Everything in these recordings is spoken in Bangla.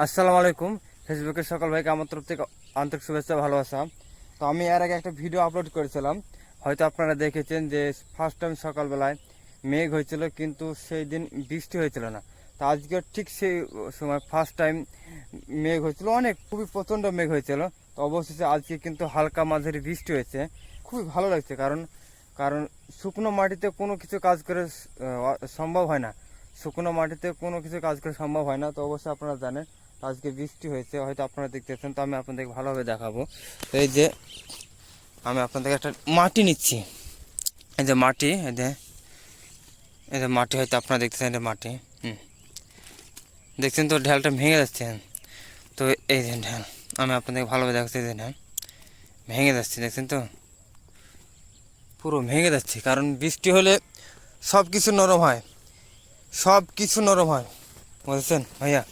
আসসালামু আলাইকুম। ফেসবুকের সকল ভাইকে আমার তরফ থেকে আন্তরিক শুভেচ্ছা, ভালোবাসা। তো আমি এর আগে একটা ভিডিও আপলোড করেছিলাম। হয়তো আপনারা দেখেছেন যে ফার্স্ট টাইম সকালবেলায় মেঘ হয়েছিল, কিন্তু সেই দিন বৃষ্টি হয়েছিল না। তো আজকে ঠিক সেই সময় ফার্স্ট টাইম মেঘ হয়েছিল, অনেক, খুবই প্রচণ্ড মেঘ হয়েছিল। তো অবশেষে আজকে কিন্তু হালকা মাঝারি বৃষ্টি হয়েছে। খুবই ভালো লাগছে, কারণ কারণ শুকনো মাটিতে কোনো কিছু কাজ করে সম্ভব হয় না। শুকনো মাটিতে কোনো কিছু কাজ করে সম্ভব হয় না, তো অবশ্যই আপনারা জানেন। আজকে বৃষ্টি হয়েছে, হয়তো আপনারা দেখতেছেন, তো আমি আপনাদেরকে ভালোভাবে দেখাবো। তো এই যে আমি আপনাদের একটা মাটি নিচ্ছি। এই যে মাটি, এই যে এই যে মাটি হয়তো আপনারা দেখতেছেন এটা মাটি, হুম। দেখছেন তো ঢালটা ভেঙে যাচ্ছে। তো এই যে ঢাল, আমি আপনাদেরকে ভালোভাবে দেখাচ্ছি, এই যে ঢাল ভেঙে যাচ্ছে, দেখছেন তো? পুরো ভেঙে যাচ্ছে, কারণ বৃষ্টি হলে সব কিছু নরম হয়। সব কিছু নরম হয়, বুঝেছেন ভাইয়া?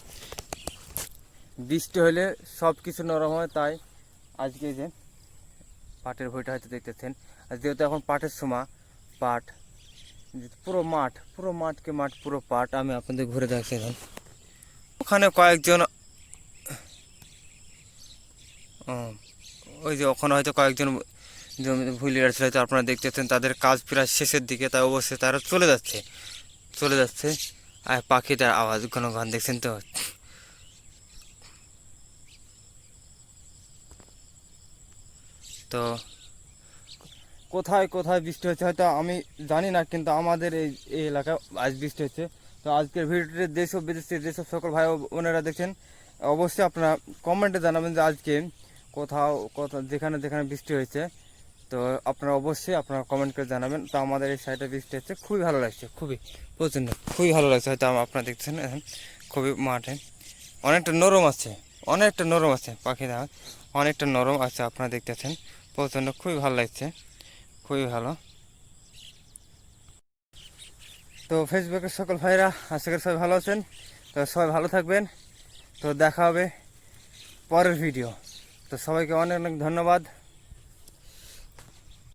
বৃষ্টি হলে সব কিছু নরম হয়, তাই আজকে যে পাটের বইটা হয়তো দেখতেছেন। আর যেহেতু এখন পাটের সময় পাট, পুরো মাঠ, পুরো মাঠকে মাঠ, পুরো পাট আমি আপনাদের ঘুরে দেখছি এখন। ওখানে কয়েকজন ওই যে ওখানে হয়তো কয়েকজন জমিতে ভুল ছিল, হয়তো আপনারা দেখতেছেন, তাদের কাজ প্রায় শেষের দিকে, তাই অবশ্যই তারা চলে যাচ্ছে চলে যাচ্ছে। আর পাখিটার আওয়াজ, ঘন ঘন দেখছেন তো? তো কোথায় কোথায় বৃষ্টি হচ্ছে হয়তো আমি জানি না, কিন্তু আমাদের এই এই এলাকায় আজ বৃষ্টি হচ্ছে। তো আজকের ভিডিওতে যেসব বিদেশে যেসব সকল ভাই বোনেরা দেখছেন, অবশ্যই আপনারা কমেন্টে জানাবেন যে আজকে কোথাও কোথাও, যেখানে যেখানে বৃষ্টি হয়েছে। তো আপনারা অবশ্যই আপনারা কমেন্ট করে জানাবেন। তো আমাদের এই সাইডে বৃষ্টি হচ্ছে, খুবই ভালো লাগছে, খুবই প্রচণ্ড, খুবই ভালো লাগছে। হয়তো আপনারা দেখছেন এখন খুবই মাঠে। অনেকটা নরম আছে, অনেকটা নরম আছে পাখি দেখা অনেকটা নরম আছে, আপনারা দেখতেছেন। প্রচণ্ড খুবই ভালো লাগছে। খুবই ভালো। তো ফেসবুকের সকল ভাইরা আশা করি সবাই ভালো আছেন। তো সবাই ভালো থাকবেন। তো দেখা হবে পরের ভিডিও তো সবাইকে অনেক অনেক ধন্যবাদ।